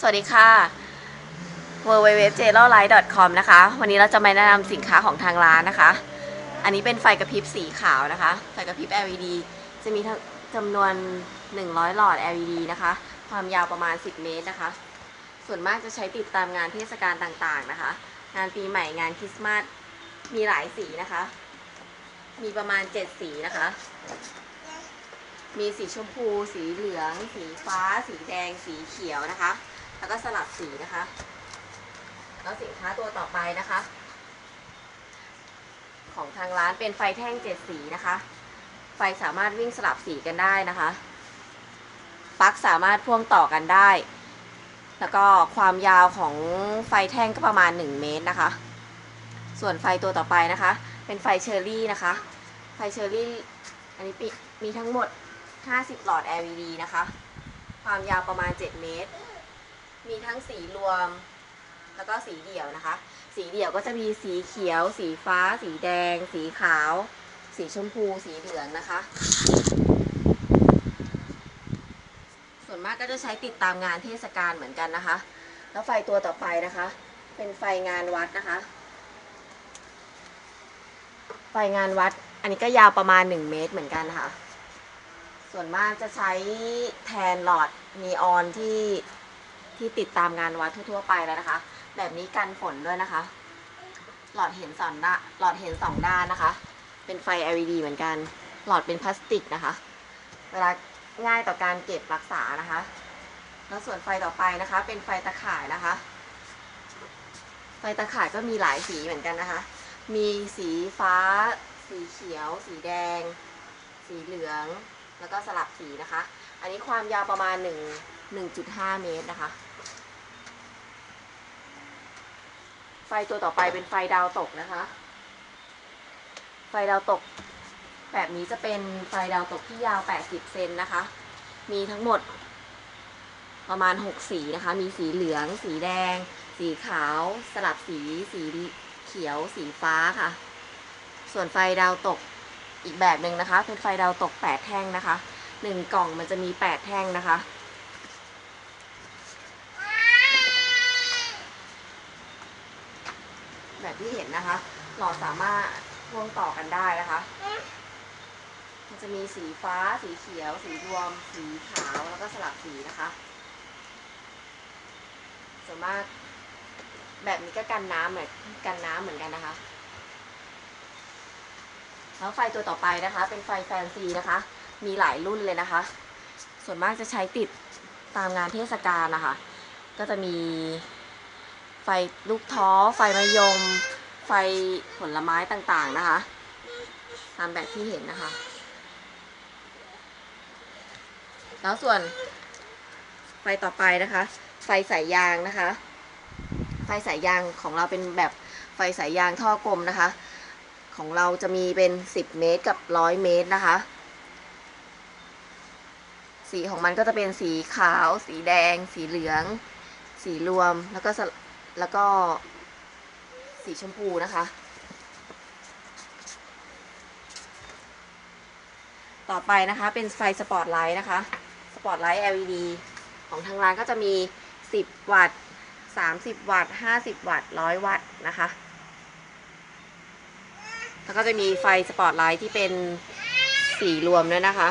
สวัสดีค่ะ w w w j l o l i g h t c o m นะคะ วันนี้เราจะมาแนะนำสินค้าของทางร้านนะคะ อันนี้เป็นไฟกระพริบสีขาวนะคะ ไฟกระพริบ LED จะมีจำนวน 100 หลอด LED นะคะ ความยาวประมาณ 10 เมตรนะคะ ส่วนมากจะใช้ติดตามงานเทศกาลต่างๆนะคะ งานปีใหม่งานคริสต์มาส มีหลายสีนะคะ มีประมาณ 7 สีนะคะ มีสีชมพู สีเหลือง สีฟ้า สีแดง สีเขียวนะคะ แล้วก็สลับสีนะคะ แล้วสินค้าตัวต่อไปนะคะ ของทางร้านเป็นไฟแท่งเจ็ดสีนะคะ ไฟสามารถวิ่งสลับสีกันได้นะคะปลั๊กสามารถพ่วงต่อกันได้ แล้วก็ความยาวของไฟแท่งก็ประมาณ 1 เมตรนะคะ ส่วนไฟตัวต่อไปนะคะ เป็นไฟเชอร์รี่นะคะ ไฟเชอร์รี่ อันนี้ปีมีทั้งหมด 50 หลอด LED นะคะ ความยาวประมาณ 7 เมตร มีทั้งสีรวม แล้วก็สีเดี่ยวนะคะ สีเดี่ยวก็จะมีสีเขียว สีฟ้า สีแดง สีขาว สีชมพู สีเหลืองนะคะ ส่วนมากก็จะใช้ติดตามงานเทศกาลเหมือนกันนะคะ แล้วไฟตัวต่อไปนะคะ เป็นไฟงานวัดนะคะ ไฟงานวัด อันนี้ก็ยาวประมาณ 1 เมตรเหมือนกันค่ะ ส่วนมากจะใช้แทนหลอดนีออนที่ ที่ติดตามงานวัดทั่วๆไปแล้วนะคะ แบบนี้กันฝนด้วยนะคะ หลอดเห็นสองด้านหลอดเห็นสองด้านนะคะ เป็นไฟ LED เหมือนกัน หลอดเป็นพลาสติกนะคะ เวลาง่ายต่อการเก็บรักษานะคะ แล้วส่วนไฟต่อไปนะคะ เป็นไฟตะข่ายนะคะ ไฟตะข่ายก็มีหลายสีเหมือนกันนะคะ มีสีฟ้า สีเขียว สีแดง สีเหลือง แล้วก็สลับสีนะคะ อันนี้ความยาวประมาณ1 1.5 เมตรนะคะ ไฟตัวต่อไปเป็นไฟดาวตกนะคะ ไฟดาวตก แบบนี้จะเป็นไฟดาวตกที่ยาว 80 เซนนะคะ มีทั้งหมดประมาณ 6 สีนะคะ มีสีเหลือง สีแดง สีขาว สลับสี สีเขียว สีฟ้าค่ะ ส่วนไฟดาวตกอีกแบบหนึ่งนะคะ เป็นไฟดาวตก 8 แท่งนะคะหนึ่งกล่องมันจะมี 8 แท่งนะคะ แบบที่เห็นนะคะ หลอดสามารถพ่วงต่อกันได้นะคะ มันจะมีสีฟ้า สีเขียว สีรวม สีขาว แล้วก็สลับสีนะคะส่วนมากแบบนี้ก็กันน้ำเหมือนกันน้ำเหมือนกันนะคะ แล้วไฟตัวต่อไปนะคะ เป็นไฟแฟนซีนะคะ มีหลายรุ่นเลยนะคะ ส่วนมากจะใช้ติดตามงานเทศกาลนะคะ ก็จะมี ไฟลูกท้อ ไฟมะยม ไฟผลไม้ต่างๆนะคะ ตามแบบที่เห็นนะคะ แล้วส่วนไฟต่อไปนะคะ ไฟสายยางนะคะ ไฟสายยางของเราเป็นแบบไฟสายยางท่อกลมนะคะ ของเราจะมีเป็น 10 เมตรกับ 100 เมตรนะคะ สีของมันก็จะเป็นสีขาว สีแดง สีเหลือง สีรวมแล้วก็ แล้วก็สีชมพูนะคะ ต่อไปนะคะเป็นไฟสปอตไลท์นะคะ สปอตไลท์ LED ของทางร้านก็จะมี 10 วัตต์ 30 วัตต์ 50 วัตต์ 100 วัตต์นะคะ แล้วก็จะมีไฟสปอตไลท์ที่เป็นสีรวมด้วยนะคะ